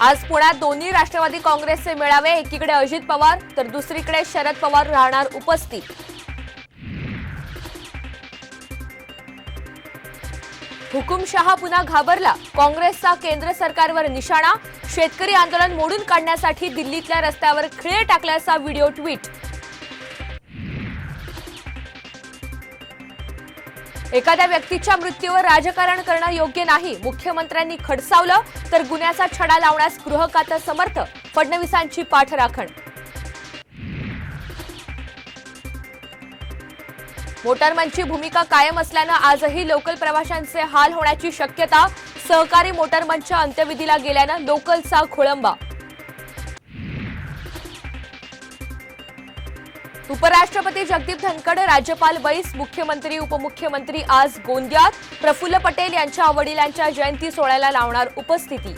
आज पुण्यात दोन्ही राष्ट्रवादी काँग्रेसचे मेळावे एकीकडे अजित पवार तर दुसरीकडे शरद पवार राहणार उपस्थित. हुकुमशहा पुन्हा घाबरला. काँग्रेसचा केंद्र सरकारवर निशाणा शेतकरी आंदोलन मोडून काढण्यासाठी दिल्लीतल्या रस्त्यावर खिळे टाकल्याचा व्हिडिओ ट्विट. एखाद्या व्यक्तीच्या मृत्यूवर राजकारण करणं योग्य नाही. मुख्यमंत्र्यांनी खडसावलं तर गुन्ह्याचा छडा लावण्यास गृहकाचं समर्थ. फडणवीसांची पाठराखण. मोटारमनची भूमिका कायम असल्यानं आजही लोकल प्रवाशांचे हाल होण्याची शक्यता. सहकारी मोटारमनच्या अंत्यविधीला गेल्यानं लोकलचा खोळंबा. उपराष्ट्रपती जगदीप धनखड राज्यपाल बैस मुख्यमंत्री उपमुख्यमंत्री आज गोंदियात. प्रफुल्ल पटेल यांच्या वडिलांच्या जयंती सोहळ्याला लावणार उपस्थिती.